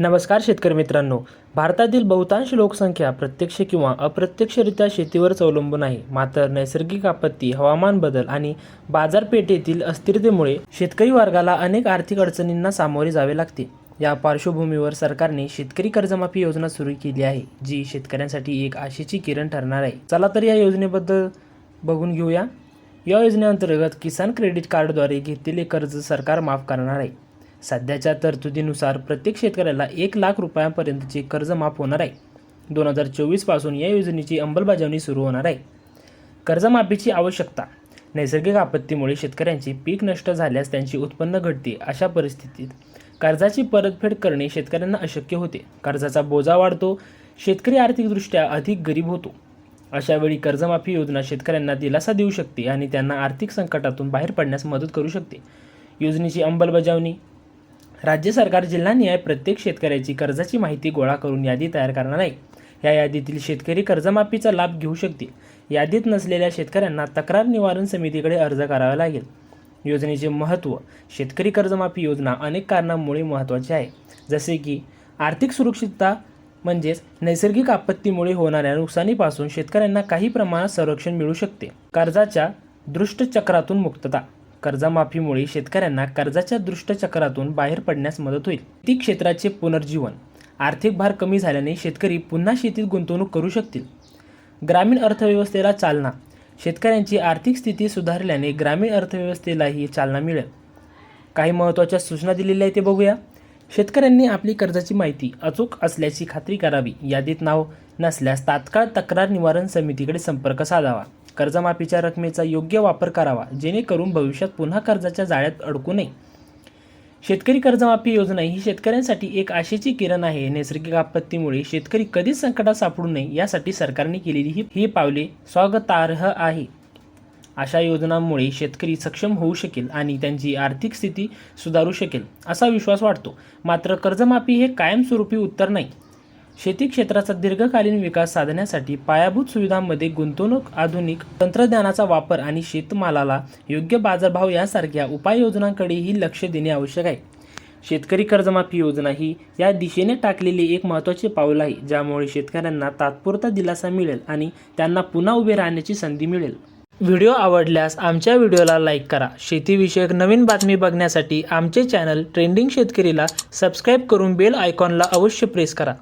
नमस्कार शेतकरी मित्रांनो. भारतातील बहुतांश लोकसंख्या प्रत्यक्ष किंवा अप्रत्यक्षरित्या शेतीवरच अवलंबून आहे. मात्र नैसर्गिक आपत्ती हवामान बदल आणि बाजारपेठेतील अस्थिरतेमुळे शेतकरी वर्गाला अनेक आर्थिक अडचणींना सामोरे जावे लागते. या पार्श्वभूमीवर सरकारने शेतकरी कर्जमाफी योजना सुरू केली आहे जी शेतकऱ्यांसाठी एक आशेची किरण ठरणार आहे. चला तर या योजनेबद्दल बघून घेऊया. या योजनेअंतर्गत किसान क्रेडिट कार्डद्वारे घेतलेले कर्ज सरकार माफ करणार आहे. सध्याच्या तरतुदीनुसार प्रत्येक शेतकऱ्याला एक लाख रुपयांपर्यंतचे कर्ज माफ होणार आहे. दोन हजार चोवीसपासून या योजनेची अंमलबजावणी सुरू होणार आहे. कर्जमाफीची आवश्यकता नैसर्गिक आपत्तीमुळे शेतकऱ्यांची पीक नष्ट झाल्यास त्यांचे उत्पन्न घटते अशा परिस्थितीत कर्जाची परतफेड करणे शेतकऱ्यांना अशक्य होते. कर्जाचा बोजा वाढतो शेतकरी आर्थिकदृष्ट्या अधिक गरीब होतो. अशावेळी कर्जमाफी योजना शेतकऱ्यांना दिलासा देऊ शकते आणि त्यांना आर्थिक संकटातून बाहेर पडण्यास मदत करू शकते. योजनेची अंमलबजावणी राज्य सरकार जिल्हानिहाय प्रत्येक शेतकऱ्याची कर्जाची माहिती गोळा करून यादी तयार करणार आहे. या यादीतील शेतकरी कर्जमाफीचा लाभ घेऊ शकतील. यादीत नसलेल्या शेतकऱ्यांना तक्रार निवारण समितीकडे अर्ज करावा लागेल. योजनेचे महत्त्व शेतकरी कर्जमाफी योजना अनेक कारणांमुळे महत्त्वाची आहे. जसे की आर्थिक सुरक्षितता म्हणजेच नैसर्गिक आपत्तीमुळे होणाऱ्या नुकसानीपासून शेतकऱ्यांना काही प्रमाणात संरक्षण मिळू शकते. कर्जाच्या दृष्टचक्रातून मुक्तता कर्जमाफीमुळे शेतकऱ्यांना कर्जाच्या दृष्टचक्रातून बाहेर पडण्यास मदत होईल. शेती क्षेत्राचे पुनर्जीवन आर्थिक भार कमी झाल्याने शेतकरी पुन्हा शेतीत गुंतवणूक करू शकतील. ग्रामीण अर्थव्यवस्थेला चालना शेतकऱ्यांची आर्थिक स्थिती सुधारल्याने ग्रामीण अर्थव्यवस्थेलाही चालना मिळेल. काही महत्त्वाच्या सूचना दिलेल्या आहेत ते बघूया. शेतकऱ्यांनी आपली कर्जाची माहिती अचूक असल्याची खात्री करावी. यादीत नाव नसल्यास तात्काळ तक्रार निवारण समितीकडे संपर्क साधावा. कर्जमाफीच्या रकमेचा योग्य वापर करावा जेणेकरून भविष्यात पुन्हा कर्जाच्या जाळ्यात अडकू नये. शेतकरी कर्जमाफी योजना ही शेतकऱ्यांसाठी एक आशेची किरण आहे. नैसर्गिक आपत्तीमुळे शेतकरी कधीच संकटात सापडू नये यासाठी सरकारने केलेली ही ही पावले स्वागतार्ह आहे. अशा योजनांमुळे शेतकरी सक्षम होऊ शकेल आणि त्यांची आर्थिक स्थिती सुधारू शकेल असा विश्वास वाटतो मात्र कर्जमाफी हे कायमस्वरूपी उत्तर नाही. शेती क्षेत्राचा दीर्घकालीन विकास साधण्यासाठी पायाभूत सुविधांमध्ये गुंतवणूक आधुनिक तंत्रज्ञानाचा वापर आणि शेतमालाला योग्य बाजारभाव यासारख्या उपाययोजनांकडेही लक्ष देणे आवश्यक आहे. शेतकरी कर्जमाफी योजना ही या दिशेने टाकलेली एक महत्त्वाचे पाऊल आहे ज्यामुळे शेतकऱ्यांना तात्पुरता दिलासा मिळेल आणि त्यांना पुन्हा उभे राहण्याची संधी मिळेल. व्हिडिओ आवडल्यास आमच्या व्हिडिओला लाईक करा. शेतीविषयक नवीन बातमी बघण्यासाठी आमचे चॅनल ट्रेंडिंग शेतकरीला सबस्क्राईब करून बेल आयकॉनला अवश्य प्रेस करा.